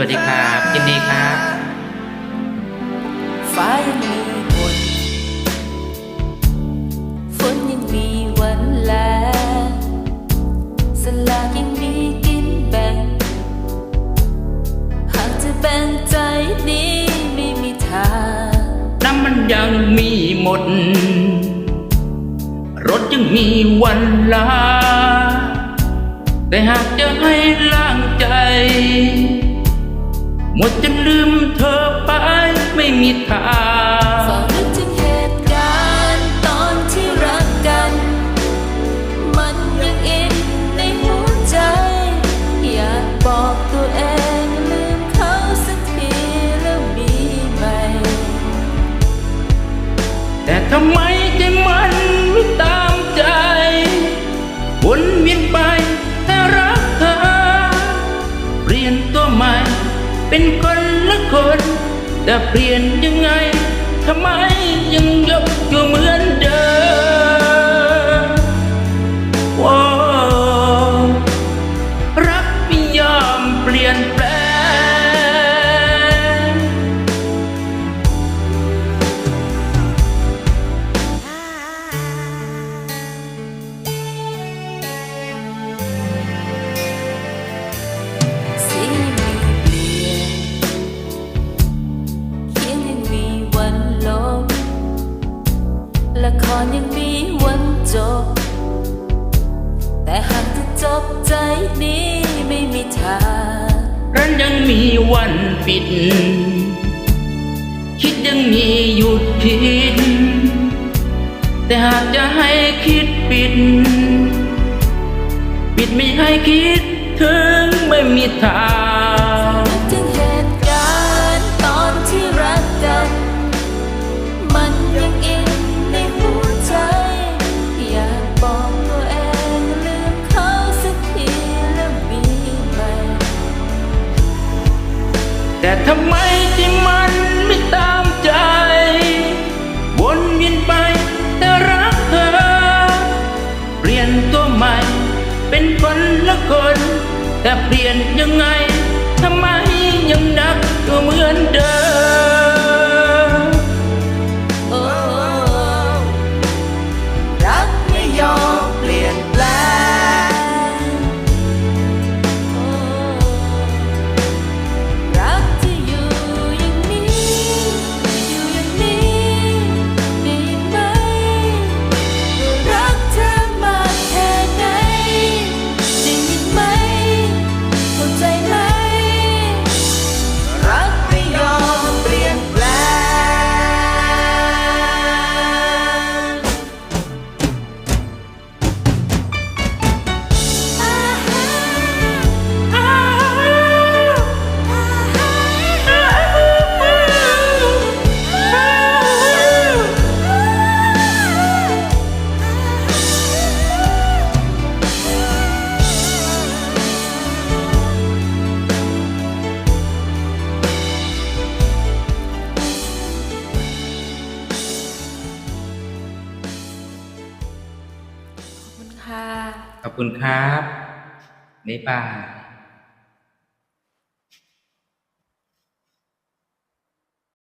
วัสดีครับยินดีครับฟ้ายังมีฝนฝนยังมีวันแลสลากยังมีกินแบ่งหากจะแบ่งใจนี้ไม่มีทางน้ำมันยังมีหมด รถยังมีวันลา แต่หากจะให้ล้างใจ หมดจนลืมเธอไปไม่มีทาเฝ้างนึกถึงเหตุการณ์ตอนที่รักกัน มันยังอินในหัวใจ อยากบอกตัวเองลืมเขาสักทีแล้วมีใหม่ แต่ทำไมใจมันไม่ตามใจวนเวียนไปแต่รักเธอเปลี่ยนตัวใหม่ เป็นคนละคนแต่เปลี่ยนยังไงทำไมยังยกอยู่เหมือน ละครยังมีวันจบ แต่หากจะจบใจนี้ไม่มีทางรันยังมีวันปิด คิดยังมีหยุดคิด แต่หากจะให้คิดปิด ปิดไม่ให้คิดถึงไม่มีทาง เป็นคนละคน แต่เปลี่ยนยังไงทำไมยังนักก็เหมือนเดิม ขอบคุณครับบ๊ายบาย